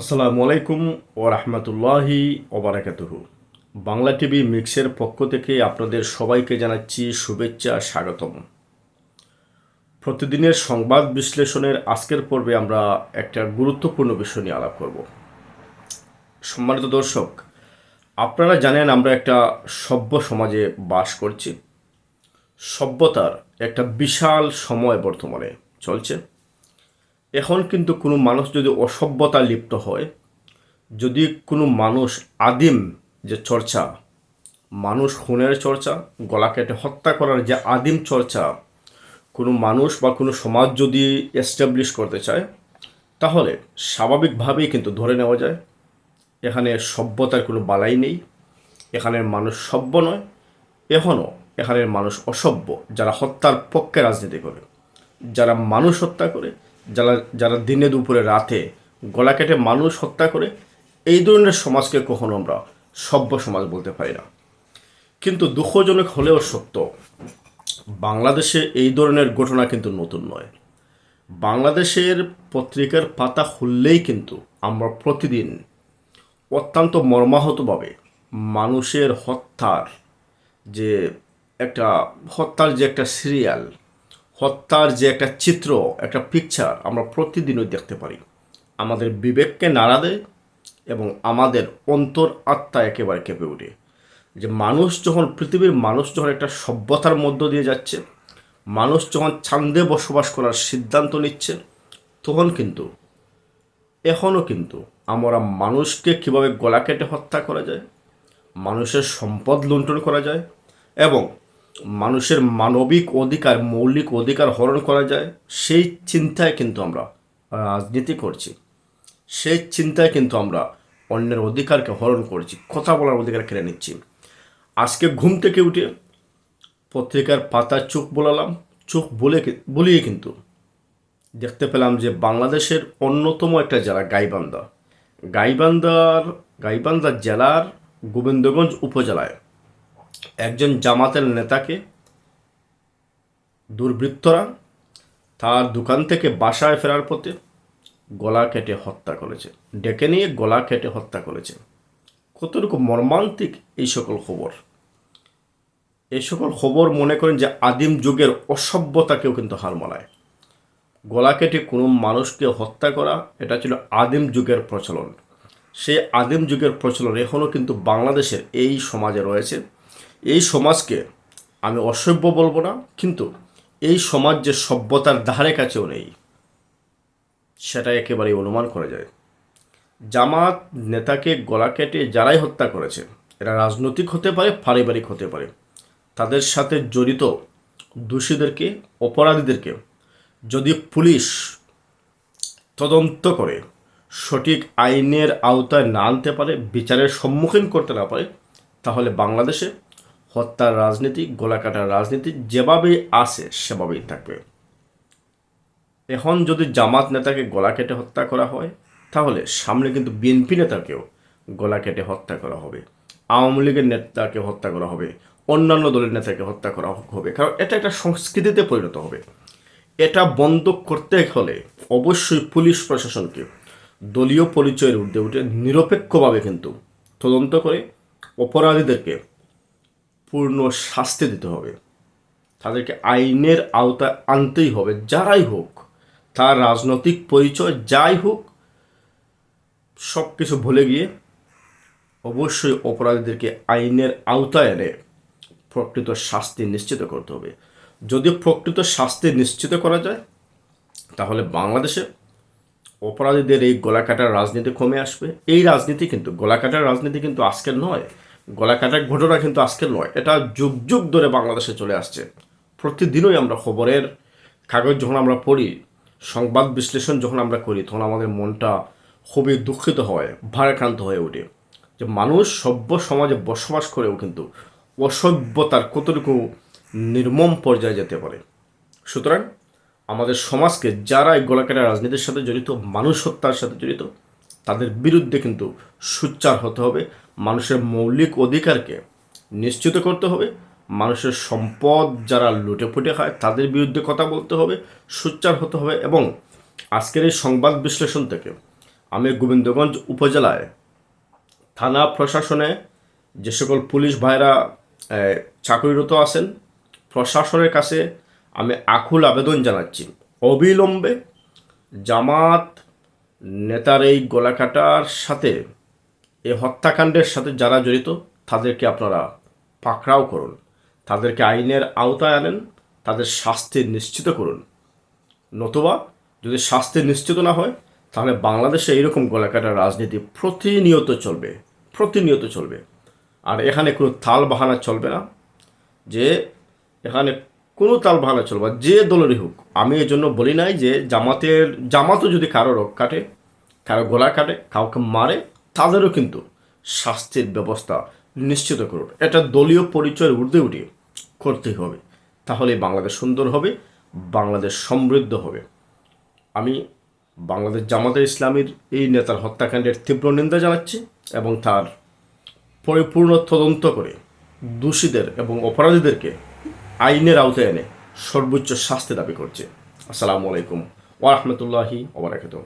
আসসালামু আলাইকুম ও রহমতুল্লাহি ওবরাকাতুহু বাংলা টিভি মিক্সের পক্ষ থেকে আপনাদের সবাইকে জানাচ্ছি শুভেচ্ছা, স্বাগতম। প্রতিদিনের সংবাদ বিশ্লেষণের আজকের পর্বে আমরা একটা গুরুত্বপূর্ণ বিষয় নিয়ে আলাপ করব। সম্মানিত দর্শক, আপনারা জানেন আমরা একটা সভ্য সমাজে বাস করছি। সভ্যতার একটা বিশাল সময় বর্তমানে চলছে। এখন কিন্তু কোনো মানুষ যদি অসভ্যতা লিপ্ত হয়, যদি কোনো মানুষ আদিম যে চর্চা, মানুষ খুনের চর্চা, গলা কেটে হত্যা করার যে আদিম চর্চা, কোনো মানুষ বা কোনো সমাজ যদি এস্টাবলিশ করতে চায়, তাহলে স্বাভাবিকভাবেই কিন্তু ধরে নেওয়া যায়, এখানে সভ্যতার কোনো বালাই নেই, এখানের মানুষ সভ্য নয়, এখনও এখানের মানুষ অসভ্য, যারা হত্যার পক্ষে রাজনীতি করে, যারা মানুষ হত্যা করে যারা যারা দিনে দুপুরে, রাতে গলা কেটে মানুষ হত্যা করে, এই ধরনের সমাজকে কখনো আমরা সভ্য সমাজ বলতে পারি না। কিন্তু দুঃখজনক হলেও সত্য, বাংলাদেশে এই ধরনের ঘটনা কিন্তু নতুন নয়। বাংলাদেশের পত্রিকার পাতা খুললেই কিন্তু আমরা প্রতিদিন অত্যন্ত মর্মাহতভাবে মানুষের হত্যার যে একটা, হত্যার যে একটা সিরিয়াল হত্যার যে একটা চিত্র, একটা পিকচার আমরা প্রতিদিনই দেখতে পারি। আমাদের বিবেককে নাড়া দেয় এবং আমাদের অন্তর আত্মা একেবারে কেঁপে ওঠে। যে মানুষ যখন, পৃথিবীর মানুষ যখন একটা সভ্যতার মধ্য দিয়ে যাচ্ছে, মানুষ যখন ছান্দে বসবাস করার সিদ্ধান্ত নিচ্ছে, তখন কিন্তু, এখনও কিন্তু আমরা মানুষকে কীভাবে গলা কেটে হত্যা করা যায়, মানুষের সম্পদ লুণ্ঠন করা যায় এবং মানুষের মানবিক অধিকার, মৌলিক অধিকার হরণ করা যায়, সেই চিন্তায় কিন্তু আমরা রাজনীতি করছি। সেই চিন্তায় কিন্তু আমরা অন্যের অধিকারকে হরণ করছি, কথা বলার অধিকার কেড়ে নিচ্ছি। আজকে ঘুম থেকে উঠে পত্রিকার পাতা চোখ বলালাম, চোখ বলে বলিয়ে কিন্তু দেখতে পেলাম যে বাংলাদেশের অন্যতম একটা জেলা গাইবান্ধা। গাইবান্ধার, গাইবান্ধা জেলার গোবিন্দগঞ্জ উপজেলায় একজন জামাতের নেতাকে দুর্বৃত্তরা তার দোকান থেকে বাসায় ফেরার পথে গলা কেটে হত্যা করেছে। ডেকে নিয়ে গলা কেটে হত্যা করেছে। কতটুকু মর্মান্তিক এই সকল খবর? এই সকল খবর মনে করেন যে আদিম যুগের অসভ্যতাকেও কিন্তু হার মানায়। গলা কেটে কোনো মানুষকে হত্যা করা, এটা ছিল আদিম যুগের প্রচলন। সেই আদিম যুগের প্রচলন এখনও কিন্তু বাংলাদেশের এই সমাজে রয়েছে। এই সমাজকে আমি অসভ্য বলব না, কিন্তু এই সমাজ যে সভ্যতার ধারে কাছেও নেই সেটা একেবারেই অনুমান করা যায়। জামাত নেতাকে গলা কেটে যারাই হত্যা করেছে, এরা রাজনৈতিক হতে পারে, পারিবারিক হতে পারে, তাদের সাথে জড়িত দোষীদেরকে, অপরাধীদেরকে যদি পুলিশ তদন্ত করে, সঠিক আইনের আওতায় না আনতে পারে, বিচারের সম্মুখীন করতে না পারে, তাহলে বাংলাদেশে হত্যার রাজনীতি গোলা কাটার রাজনীতি, যেভাবেই আসে সেভাবেই থাকবে। এখন যদি জামাত নেতাকে গলা কেটে হত্যা করা হয়, তাহলে সামনে কিন্তু বিএনপি নেতাকেও গলা কেটে হত্যা করা হবে। আওয়ামী লীগের নেতাকে হত্যা করা হবে, অন্যান্য দলের নেতাকে হত্যা করা হবে। কারণ এটা একটা সংস্কৃতিতে পরিণত হবে। এটা বন্ধ করতে হলে অবশ্যই পুলিশ প্রশাসনকে দলীয় পরিচয়ের ঊর্ধ্বে উঠে নিরপেক্ষভাবে কিন্তু তদন্ত করে অপরাধীদেরকে পূর্ণ শাস্তি দিতে হবে। তাদেরকে আইনের আওতায় আনতেই হবে, যারাই হোক, তার রাজনৈতিক পরিচয় যাই হোক সব কিছু ভুলে গিয়ে অবশ্যই অপরাধীদেরকে আইনের আওতায় এনে প্রকৃত শাস্তি নিশ্চিত করতে হবে। যদি প্রকৃত শাস্তি নিশ্চিত করা যায়, তাহলে বাংলাদেশে অপরাধীদের এই গলা কাটার রাজনীতি কমে আসবে। এই রাজনীতি কিন্তু গলা কাটার রাজনীতি কিন্তু আজকের নয় গলা কাটার ঘটনা কিন্তু আজকে নয়, এটা যুগ যুগ ধরে বাংলাদেশে চলে আসছে। প্রতিদিনই আমরা খবরের কাগজ যখন আমরা পড়ি, সংবাদ বিশ্লেষণ যখন আমরা করি, তখন আমাদের মনটা খুবই দুঃখিত হয়, ভারাক্রান্ত হয়ে ওঠে। যে মানুষ সভ্য সমাজে বসবাস করেও কিন্তু অসভ্যতার কতটুকু নির্মম পর্যায়ে যেতে পারে। সুতরাং আমাদের সমাজকে যারা এই গলাকাটা রাজনীতির সাথে জড়িত, মানুষ হত্যার সাথে জড়িত, তাদের বিরুদ্ধে কিন্তু সুচ্চার হতে হবে। মানুষের মৌলিক অধিকারকে নিশ্চিত করতে হবে। মানুষের সম্পদ যারা লুটে ফুটে খায়, তাদের বিরুদ্ধে কথা বলতে হবে, সুচ্চার হতে হবে এবং আজকের এই সংবাদ বিশ্লেষণ থেকে আমি গোবিন্দগঞ্জ উপজেলায় থানা প্রশাসনে যে সকল পুলিশ ভাইরা চাকরিরত আছেন, প্রশাসনের কাছে আমি আকুল আবেদন জানাচ্ছি। অবিলম্বে জামাত নেতার এই গলাকাটার সাথে এই হত্যাকাণ্ডের সাথে যারা জড়িত, তাদেরকে আপনারা পাকড়াও করুন। তাদেরকে আইনের আওতায় আনেন, তাদের শাস্তি নিশ্চিত করুন। নতুবা যদি শাস্তি নিশ্চিত না হয়, তাহলে বাংলাদেশে এইরকম গলাকাটার রাজনীতি প্রতিনিয়ত চলবে প্রতিনিয়ত চলবে। আর এখানে কোনো তাল বাহানা চলবে না যে এখানে কোনো তাল বাহানা চলবে। যে দলেরই হোক, আমি এই জন্য বলি নাই যে জামাতের, জামাতও যদি কারও রোগ কাটে, কারও গলা কাটে, কাউকে মারে তাদেরও কিন্তু শাস্তির ব্যবস্থা নিশ্চিত করুন। এটা দলীয় পরিচয়ের ঊর্ধ্বে উঠে করতেই হবে। তাহলে বাংলাদেশ সুন্দর হবে, বাংলাদেশ সমৃদ্ধ হবে। আমি বাংলাদেশ জামাতে ইসলামীর এই নেতার হত্যাকাণ্ডের তীব্র নিন্দা জানাচ্ছি এবং তার পরিপূর্ণ তদন্ত করে দোষীদের এবং অপরাধীদেরকে আইনের আওতায় এনে সর্বোচ্চ শাস্তি দাবি করছে। আসসালামু আলাইকুম ওরহমতুল্লাহি ওবরাকাতুহ